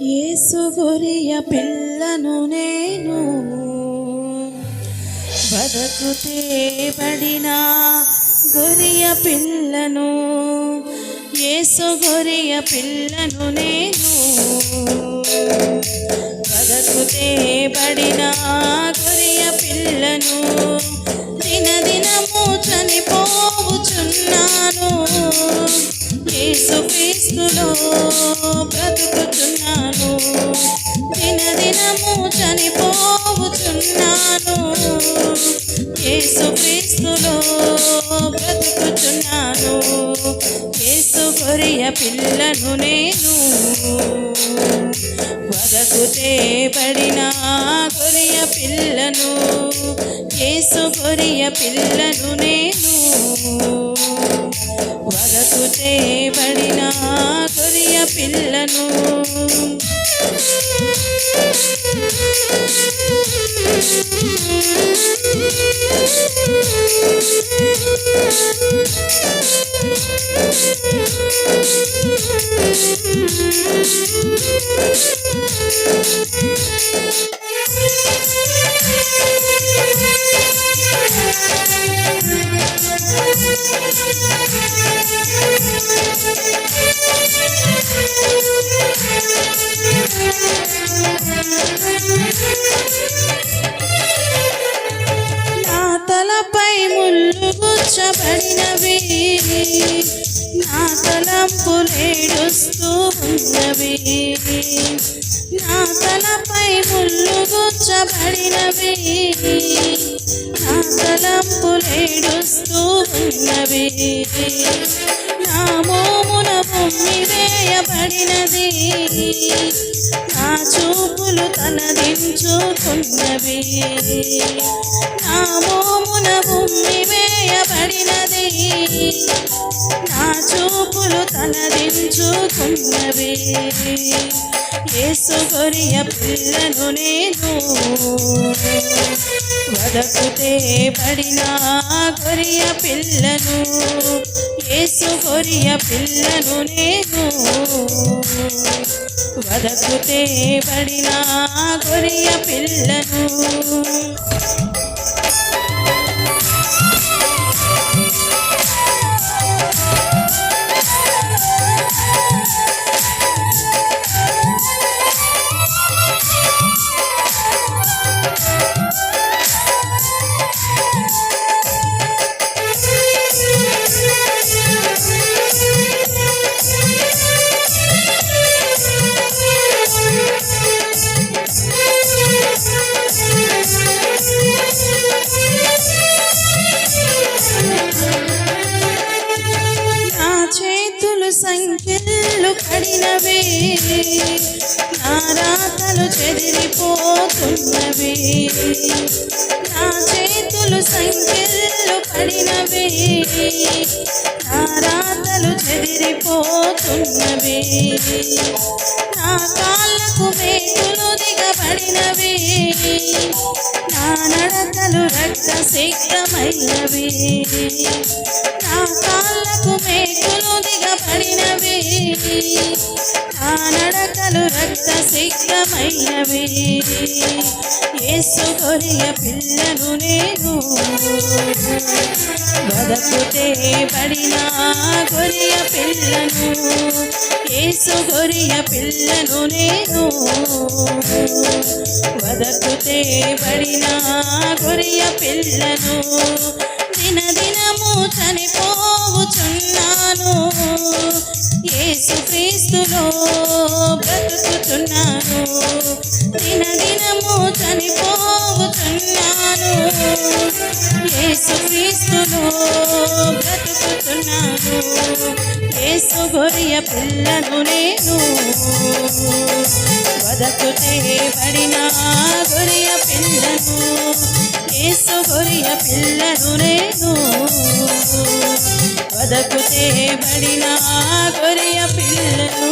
యేసు గొరియ పిల్లను నేను బతుకుతే పడిన గొరియ పిల్లను ఏసుగురియ పిల్లను నేను బతుకుతే పడిన గొరియ పిల్లను యేసుక్రీస్తులో బ్రతుకుతున్నాను. దినదినము చనిపోవుచున్నాను. యేసుక్రీస్తులో బ్రతుకుతున్నాను యేసు గొరియ పిల్లను నేను వదకుతే పడిన గొరియ పిల్లను. యేసు గొరియ పిల్లను నేను కొరకు చేయబడిన కొరియ పిల్లను Thank you. నా తలపై ముళ్ళు గుచ్చబడినవి నా తలంపులేడుస్తూ ఉన్నవి. నా తలపై ముళ్ళు గుచ్చబడినవి నా తలంపులేడుస్తూ ఉన్నవి. నా మోమున భూమి వేయబడినది నన్ను తనదించుకున్నవి నా మోమున భూమి వేయబడినది. నా చూపులు తనదించుకున్నవి యేసు గొరియ పిల్లను నేను వదకుతే పడిన కొరియ పిల్లను యేసు గొరియ పిల్లను నేను వదకుతే పడిన గొరియ పిల్లను. సంఖ్యలు కడినవే నా రాతలు చెదిరిపోతున్నవి. నా చేతులు సంఖ్యలు కడినవి నా రాతలు చెదిరిపోతున్నవి. నా కాళ్ళకు మేకులు దిగబడినవే నా నడతలు రక్త సిద్ధమైనవి నా కాళ్ళకు మేకులు దిగబడినవి ఆ నడకలు రక్త సిద్ధమైనవి యేసు గొరియ పిల్లను నేను. బతుకుతే పడిన గొరియ పిల్లను యేసు గొరియ పిల్లను నేను. బతుకుతే పడిన కొరియ పిల్లను దినదినము చనిపోవుచున్నాను యేసు క్రీస్తులో బ్రతుకుతున్నాను. దిన దినము చనిపోవుచున్నాను యేసు క్రీస్తులో బ్రతుకుతున్నాను. యేసు గొరియ పిల్లను నేను వదకుతే పడిన గొరియ పిల్లను ఏసు గొరియ పిల్లను నేను. వదకుతే పడిన గొరియ పిల్లను